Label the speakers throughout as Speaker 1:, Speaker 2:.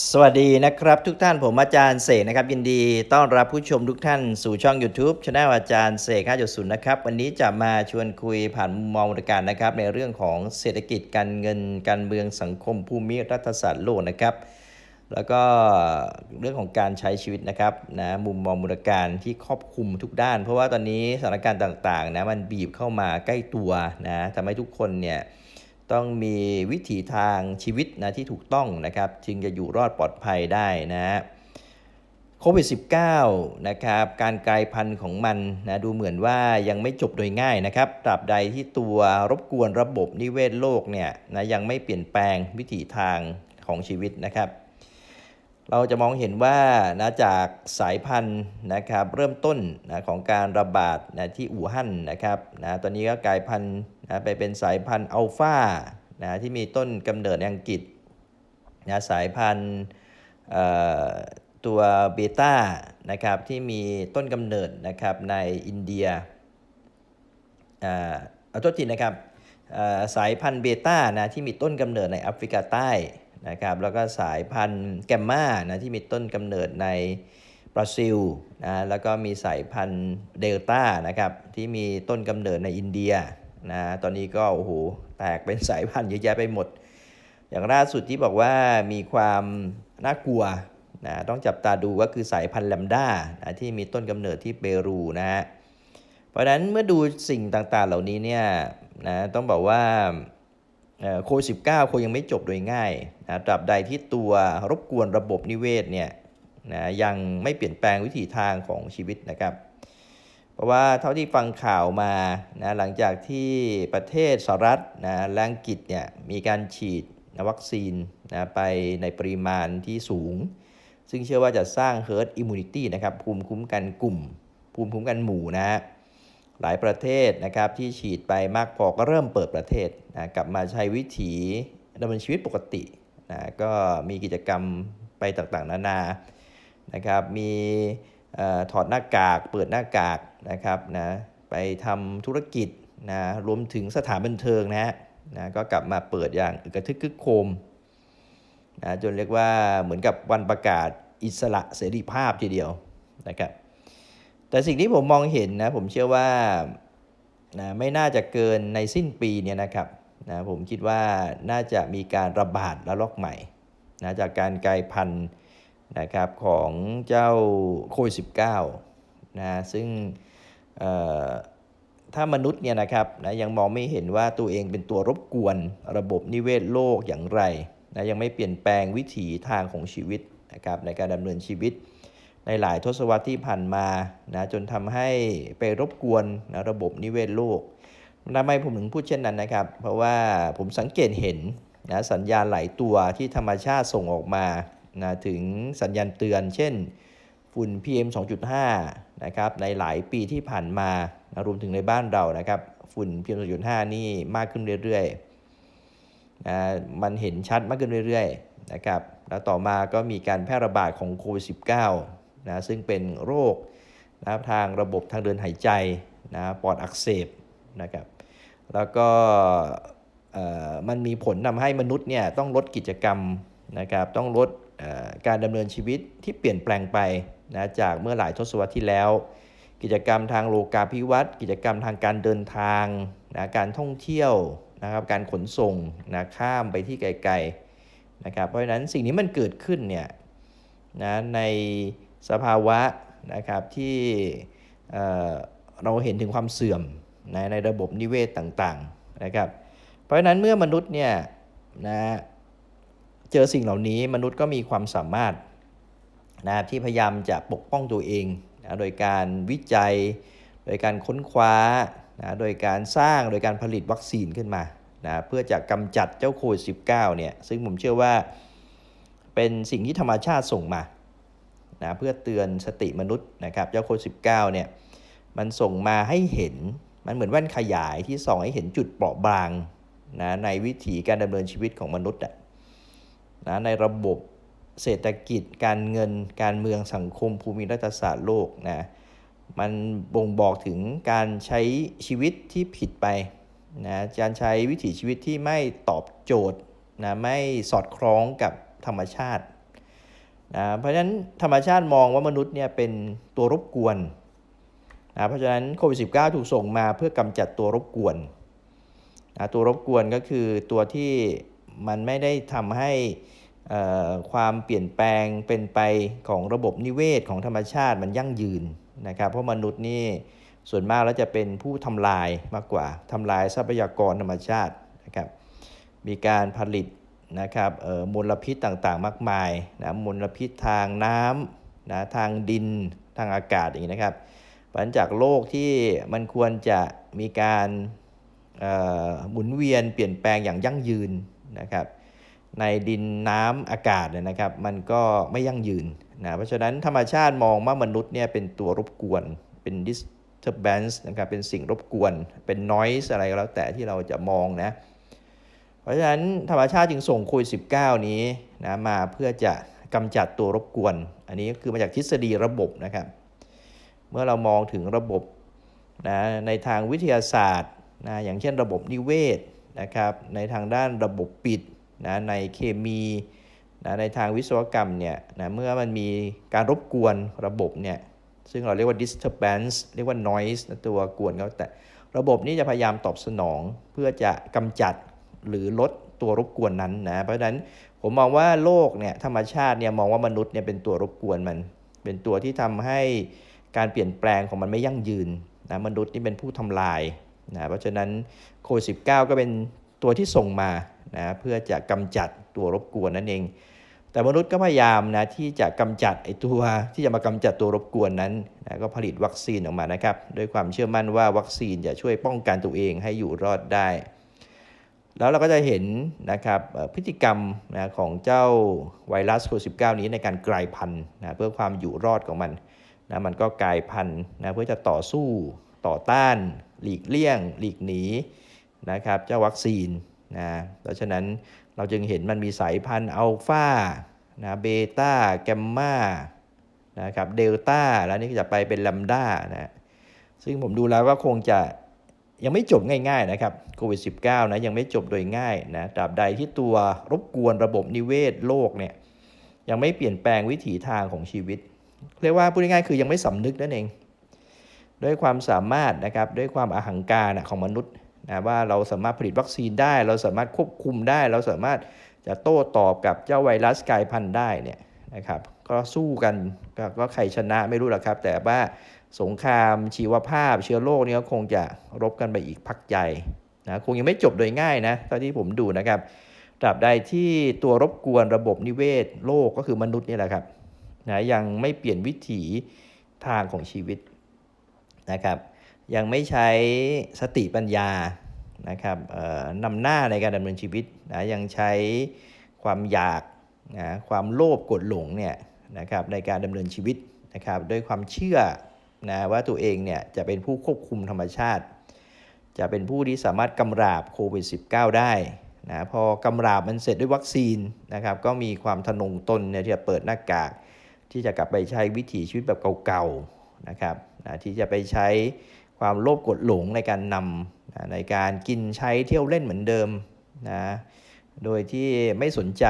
Speaker 1: สวัสดีนะครับ ทุกท่านผมอาจารย์เสกนะครับยินดีต้อนรับผู้ชมทุกท่านสู่ช่อง YouTube ช anel อาจารย์เสก5.0นะครับวันนี้จะมาชวนคุยผ่านมุมมองบริการนะครับ ในเรื่องของเศรษฐกิจการเงินการเมืองสังคมภูมิรัฐศาสตร์โลกนะครับ แล้วก็เรื่องของการใช้ชีวิตนะครับนะมุมมองบริการที่ครอบคลุมทุกด้าน เพราะว่าตอนนี้สถานการณ์ต่างๆนะมันบีบเข้ามาใกล้ตัวนะทำให้ทุกคนเนี่ย ต้องมีวิถีทางชีวิตนะที่ถูกต้องนะครับ จึงจะอยู่รอดปลอดภัยได้นะฮะโควิด -19 นะครับการกลายพันธุ์ของมันนะดูเหมือนว่ายังไม่จบโดยง่ายนะครับตราบใดที่ตัวรบกวนระบบนิเวศโลกเนี่ยนะยังไม่เปลี่ยนแปลงวิถีทางของชีวิตนะครับ เราจะมองเห็นว่านะจากสายพันธุ์นะครับเริ่มต้นนะของการระบาดนะที่อู่ฮั่นนะครับนะตอนนี้ก็กลายพันธุ์นะไปเป็นสายพันธุ์อัลฟานะที่มีต้นกำเนิดในอังกฤษนะสายพันธุ์ตัวเบต้านะครับที่มีต้นกำเนิดนะครับในอินเดียอ่าเอาโทษทีนะครับสายพันธุ์เบต้านะที่มีต้นกำเนิดในแอฟริกาใต้ นะครับแล้วก็สายพันธุ์แกมมานะที่มีต้นกำเนิดในบราซิลนะแล้วก็มีสายพันธุ์เดลต้านะครับที่มีต้นกำเนิดในอินเดียนะตอนนี้ก็โอ้โหแตกเป็นสายพันธุ์เยอะแยะไปหมด อย่างล่าสุดที่บอกว่ามีความน่ากลัวนะต้องจับตาดูก็คือสายพันธุ์แลมด้านะที่มีต้นกำเนิดที่เปรูนะฮะเพราะฉะนั้นเมื่อดูสิ่งต่างๆเหล่านี้เนี่ยนะต้องบอกว่า โควิด19คงยังไม่จบโดยง่ายนะตราบใดที่ตัวรบกวนระบบนิเวศเนี่ยนะยังไม่เปลี่ยนแปลงวิถีทางของชีวิตนะครับ เพราะว่าเท่าที่ฟังข่าวมานะหลังจากที่ประเทศสหรัฐนะและอังกฤษเนี่ยมีการฉีดนะวัคซีนนะไปในปริมาณที่สูง ซึ่งเชื่อว่าจะสร้าง herd immunity นะครับภูมิคุ้มกันกลุ่ม ภูมิคุ้มกันหมู่นะฮะ หลายประเทศนะครับที่ฉีดไปมากพอก็เริ่มเปิดประเทศนะกลับมาใช้วิถีดำเนินชีวิตปกตินะก็มีกิจกรรมไปต่างๆ นานานะครับมีออถอดหน้ากาก เปิดหน้ากากนะครับนะไปทำธุรกิจนะรวมถึงสถานบันเทิงนะฮะนะก็กลับมาเปิดอย่างกระทึกคึกโคมนะจนเรียกว่าเหมือนกับวันประกาศอิสระเสรีภาพทีเดียวนะครับ แต่สิ่งที่ผมมองเห็นนะผมเชื่อว่านะไม่น่าจะเกินในสิ้นปีเนี่ยนะครับนะผมคิดว่าน่าจะมีการระบาดระลอกใหม่นะจากการกลายพันธุ์นะครับของเจ้าโควิด19นะซึ่งถ้ามนุษย์เนี่ยนะครับนะยังมองไม่เห็นว่าตัวเองเป็นตัวรบกวนระบบนิเวศโลกอย่างไรนะยังไม่เปลี่ยนแปลงวิถีทางของชีวิตนะครับในการดำเนินชีวิต ในหลายทศวรรษที่ผ่านมานะจนทำให้ไปรบกวนนะระบบนิเวศโลกทำไมผมถึงพูดเช่นนั้นนะครับ เพราะว่าผมสังเกตเห็นนะสัญญาณหลายตัวที่ธรรมชาติส่งออกมานะถึงสัญญาณเตือน เช่น ฝุ่น PM 2.5 นะครับในหลายปีที่ผ่านมานะรวมถึงในบ้านเรานะครับ ฝุ่น PM 2.5 นี่มากขึ้นเรื่อยๆนะมันเห็นชัดมากขึ้นเรื่อยๆนะครับแล้วต่อมาก็มีการแพร่ระบาดของโควิด -19 นะซึ่งเป็นโรคนะทางระบบทางเดินหายใจนะปอดอักเสบนะครับแล้วก็มันมีผลทำให้มนุษย์เนี่ยต้องลดกิจกรรมนะครับต้องลดการดำเนินชีวิตที่เปลี่ยนแปลงไปนะจากเมื่อหลายทศวรรษที่แล้ว กิจกรรมทางโลกาภิวัตน์กิจกรรมทางการเดินทางนะการท่องเที่ยวนะครับการขนส่งนะข้ามไปที่ไกลๆนะครับเพราะฉะนั้นสิ่งนี้มันเกิดขึ้นเนี่ยนะใน สภาวะนะครับที่เอ่อเราเห็นถึงความเสื่อมนในระบบนิเวศต่างๆนะครับ เพราะฉะนั้นเมื่อมนุษย์เนี่ยนะเจอสิ่งเหล่านี้มนุษย์ก็มีความสามารถนะที่พยายามจะปกป้องตัวเองนะโดยการวิจัย โดยการค้นคว้านะโดยการสร้างโดยการผลิตวัคซีนขึ้นมานะเพื่อจะกำจัดเจ้าโควิด 19 เนี่ยซึ่งผมเชื่อว่าเป็นสิ่งที่ธรรมชาติส่งมา นะเพื่อเตือนสติมนุษย์นะครับเจ้าโควิด19เนี่ยมันส่งมาให้เห็นมันเหมือนแว่นขยายที่ส่องให้เห็นจุดเปราะบางนะในวิถีการดำเนินชีวิตของมนุษย์นะในระบบเศรษฐกิจ การเงินการเมืองสังคมภูมิรัฐศาสตร์โลกนะมันบ่งบอกถึงการใช้ชีวิตที่ผิดไปนะการใช้วิถีชีวิตที่ไม่ตอบโจทย์นะไม่สอดคล้องกับธรรมชาติ นะเพราะฉะนั้นธรรมชาติมองว่ามนุษย์เนี่ยเป็นตัวรบกวนนะเพราะฉะนั้นโควิด -19 ถูกส่งมาเพื่อกำจัดตัวรบกวนนะตัวรบกวนก็คือตัวที่มันไม่ได้ทำให้ความเปลี่ยนแปลงเป็นไปของระบบนิเวศของธรรมชาติมันยั่งยืนนะครับ เพราะมนุษย์นี่ส่วนมากแล้วจะเป็นผู้ทำลายมากกว่าทำลายทรัพยากรธรรมชาตินะครับ มีการผลิต นะครับเอ่อมลพิษต่างๆ มากมายนะมลพิษทางน้ำนะทางดินทางอากาศอย่างนี้นะครับเพราะฉะนั้นจากโลกที่มันควรจะมีการหมุนเวียนเปลี่ยนแปลงอย่างยั่งยืนนะครับ ในดินน้ำอากาศเนี่ยนะครับ มันก็ไม่ยั่งยืนนะเพราะฉะนั้นธรรมชาติมองว่ามนุษย์เนี่ยเป็นตัวรบกวนเป็น disturbance นะครับเป็นสิ่งรบกวนเป็น noise อะไรก็แล้วแต่ที่เราจะมองนะ เพราะฉะนั้นธรรมชาติจึงส่งโควิด -19 นี้นะมาเพื่อจะกำจัดตัวรบกวน อันนี้ก็คือมาจากทฤษฎีระบบนะครับ เมื่อเรามองถึงระบบนะในทางวิทยาศาสตร์นะอย่างเช่นระบบนิเวศนะครับในทางด้านระบบปิดนะในเคมีนะในทางวิศวกรรมเนี่ยนะเมื่อมันมีการรบกวนระบบเนี่ยซึ่งเราเรียกว่า disturbance เรียกว่า noise นะตัวกวนเขาแต่ระบบนี้จะพยายามตอบสนองเพื่อจะกำจัด หรือลดตัวรบกวนนั้นนะเพราะฉะนั้นผมมองว่าโลกเนี่ยธรรมชาติเนี่ยมองว่ามนุษย์เนี่ยเป็นตัวรบกวนมัน เป็นตัวที่ทำให้การเปลี่ยนแปลงของมันไม่ยั่งยืนนะมนุษย์นี่เป็นผู้ทำลายนะเพราะฉะนั้นโควิด -19 ก็เป็นตัวที่ส่งมานะเพื่อจะกำจัดตัวรบกวนนั่นเอง แต่มนุษย์ก็พยายามนะที่จะกำจัดไอ้ตัวที่จะมากำจัดตัวรบกวนนั้นนะก็ผลิตวัคซีนออกมานะครับด้วยความเชื่อมั่นว่าวัคซีนจะช่วยป้องกันตัวเองให้อยู่รอดได้ แล้วเราก็จะเห็นนะครับพฤติกรรมนะของเจ้าไวรัสโควิด -19 นี้ในการกลายพันธุ์นะเพื่อความอยู่รอดของมันนะมันก็กลายพันธุ์นะเพื่อจะต่อสู้ต่อต้าน หลีกเลี่ยง หลีกหนีนะครับเจ้าวัคซีนนะเพราะฉะนั้นเราจึงเห็นมันมีสายพันธุ์อัลฟานะเบต้าแกมมานะครับเดลต้าแล้วนี่จะไปเป็นลัมด้านะซึ่งผมดูแล้วก็คงจะ ยังไม่จบง่ายๆนะครับโควิด -19 นะยังไม่จบโดยง่ายนะตราบใดที่ตัวรบกวนระบบนิเวศโลกเนี่ยยังไม่เปลี่ยนแปลงวิถีทางของชีวิต เรียกว่าพูดง่ายๆคือยังไม่สำนึกนั่นเอง ด้วยความสามารถนะครับด้วยความอาหังการนะของมนุษย์นะว่าเราสามารถผลิตวัคซีนได้ เราสามารถควบคุมได้ เราสามารถจะโต้ตอบกับเจ้าไวรัสกลายพันธุ์ได้เนี่ยนะครับก็สู้กันกก็ใครชนะไม่รู้หรอกครับ แต่ว่า สงครามชีวภาพเชื้อโรคนี่ก็คงจะรบกันไปอีกพักใหญ่นะคงยังไม่จบโดยง่ายนะเท่าที่ผมดูนะครับตราบใดที่ตัวรบกวนระบบนิเวศโลกก็คือมนุษย์นี่แหละครับนะยังไม่เปลี่ยนวิถีทางของชีวิตนะครับ ยังไม่ใช้สติปัญญานะครับนำหน้าในการดำเนินชีวิตนะยังใช้ความอยากนะความโลภกดหลงเนี่ยนะครับในการดำเนินชีวิตนะครับด้วยความเชื่อ นะว่าตัวเองเนี่ยจะเป็นผู้ควบคุมธรรมชาติ จะเป็นผู้ที่สามารถกำราบโควิด -19 ได้นะพอกำราบมันเสร็จด้วยวัคซีนนะครับก็มีความทะนงตนเนี่ยที่จะเปิดหน้ากาก ที่จะกลับไปใช้วิถีชีวิตแบบเก่าๆนะครับนะที่จะไปใช้ความโลภกดหลงในการนำนะในการกินใช้เที่ยวเล่นเหมือนเดิมนะโดยที่ไม่สนใจ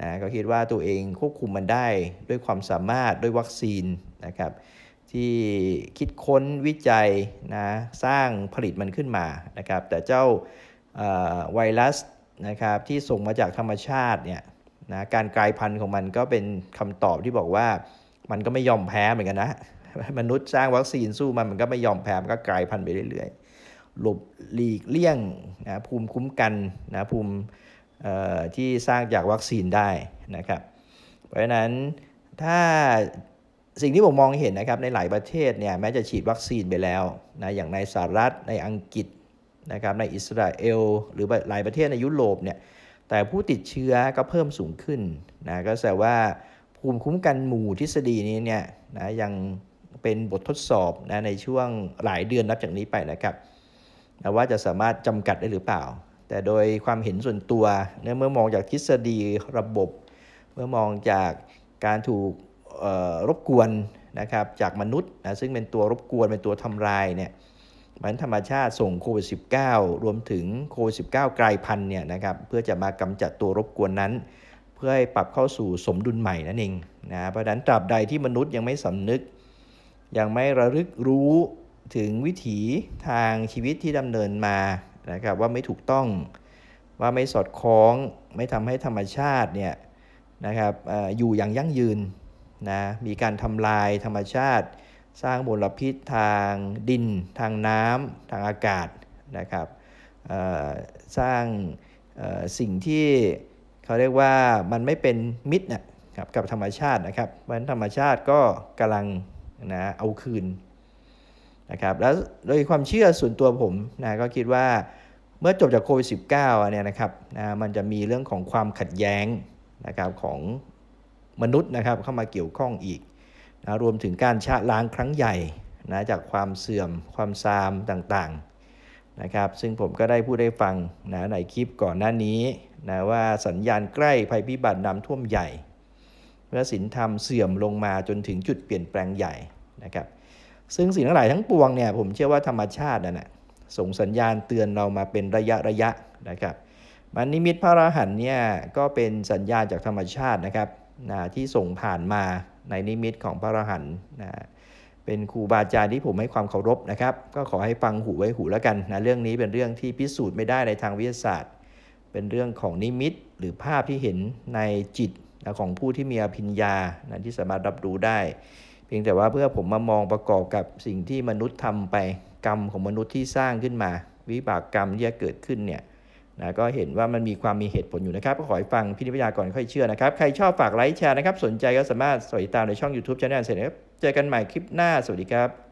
Speaker 1: นะก็คิดว่าตัวเองควบคุมมันได้ด้วยความสามารถด้วยวัคซีนนะครับ ที่คิดค้นวิจัยนะสร้างผลิตมันขึ้นมานะครับแต่เจ้าไวรัสนะครับที่ส่งมาจากธรรมชาติเนี่ยนะการกลายพันธุ์ของมันก็เป็นคำตอบที่บอกว่ามันก็ไม่ยอมแพ้เหมือนกันนะมนุษย์สร้างวัคซีนสู้มันมันก็ไม่ยอมแพ้มันก็กลายพันธุ์ไปเรื่อยๆหลบหลีกเลี่ยงนะภูมิคุ้มกันนะภูมิที่สร้างจากวัคซีนได้นะครับ เพราะฉะนั้นถ้า สิ่งที่ผมมองเห็นนะครับในหลายประเทศเนี่ยแม้จะฉีดวัคซีนไปแล้วนะอย่างในสหรัฐในอังกฤษนะครับในอิสราเอล หรือหลายประเทศในยุโรปเนี่ยแต่ผู้ติดเชื้อก็เพิ่มสูงขึ้นนะก็แสดงว่าภูมิคุ้มกันหมู่ทฤษฎีนี้เนี่ยนะยังเป็นบททดสอบนะในช่วงหลายเดือนนับจากนี้ไปนะครับนะว่าจะสามารถจำกัดได้หรือเปล่า แต่โดยความเห็นส่วนตัวเนี่ยเมื่อมองจากทฤษฎีระบบ เมื่อมองจากการถูก รบกวนนะครับจากมนุษย์นะซึ่งเป็นตัวรบกวนเป็นตัวทำลายเนี่ยมันธรรมชาติส่งโควิด -19 รวมถึงโควิด -19 กลายพันธุ์เนี่ยนะครับเพื่อจะมากำจัดตัวรบกวนนั้น เพื่อให้ปรับเข้าสู่สมดุลใหม่นั่นเองนะเพราะนั้นตราบใดที่มนุษย์ยังไม่สำนึก ยังไม่ระลึกรู้ถึงวิถีทางชีวิตที่ดำเนินมานะครับว่าไม่ถูกต้องว่าไม่สอดคล้อง ไม่ทำให้ธรรมชาติเนี่ยนะครับอยู่อย่างยั่งยืน นะมีการทำลายธรรมชาติ สร้างมลพิษทางดิน ทางน้ำทางอากาศนะครับสร้างสิ่งที่เขาเรียกว่ามันไม่เป็นมิตรนะครับกับธรรมชาตินะครับเพราะฉะนั้นธรรมชาติก็กำลังนะเอาคืนนะครับแล้วโดยความเชื่อส่วนตัวผมนะก็คิดว่าเมื่อจบจากโควิด -19 เนี่ยนะครับนะมันจะมีเรื่องของความขัดแย้งนะครับของ มนุษย์นะครับเข้ามาเกี่ยวข้องอีกนะรวมถึงการชะล้างครั้งใหญ่นะจากความเสื่อมความซามต่างๆนะครับซึ่งผมก็ได้พูดได้ฟังนะในคลิปก่อนหน้านี้นะว่าสัญญาณใกล้ภัยพิบัติน้ำท่วมใหญ่เมื่อศีลธรรมเสื่อมลงมาจนถึงจุดเปลี่ยนแปลงใหญ่นะครับซึ่งสิ่งทั้งหลายทั้งปวงเนี่ยผมเชื่อว่าธรรมชาตินั่นนะส่งสัญญาณเตือนเรามาเป็นระยะระยะนะครับมันนิมิตพระรหันต์เนี่ยก็เป็นสัญญาณจากธรรมชาตินะครับ นะที่ส่งผ่านมาในนิมิตของพระอรหันต์นะเป็นครูบาอาจารย์ที่ผมให้ความเคารพนะครับ ก็ขอให้ฟังหูไว้หูแล้วกันนะเรื่องนี้เป็นเรื่องที่พิสูจน์ไม่ได้ในทางวิทยาศาสตร์ เป็นเรื่องของนิมิตหรือภาพที่เห็นในจิตของผู้ที่มีอภิญญานะที่สามารถรับรู้ได้ เพียงแต่ว่าเพื่อผมมามองประกอบกับสิ่งที่มนุษย์ทำไปกรรมของมนุษย์ที่สร้างขึ้นมา วิบากกรรมที่จะเกิดขึ้นเนี่ย นะก็เห็นว่ามันมีความมีเหตุผลอยู่นะครับ ก็ขอให้ฟังพินิพยารณาก่อนค่อยเชื่อนะครับ ใครชอบฝากไลค์แชร์นะครับ สนใจก็สามารถติดตามในช่อง YouTube Channel เสร็จนะครับ เจอกันใหม่คลิปหน้า สวัสดีครับ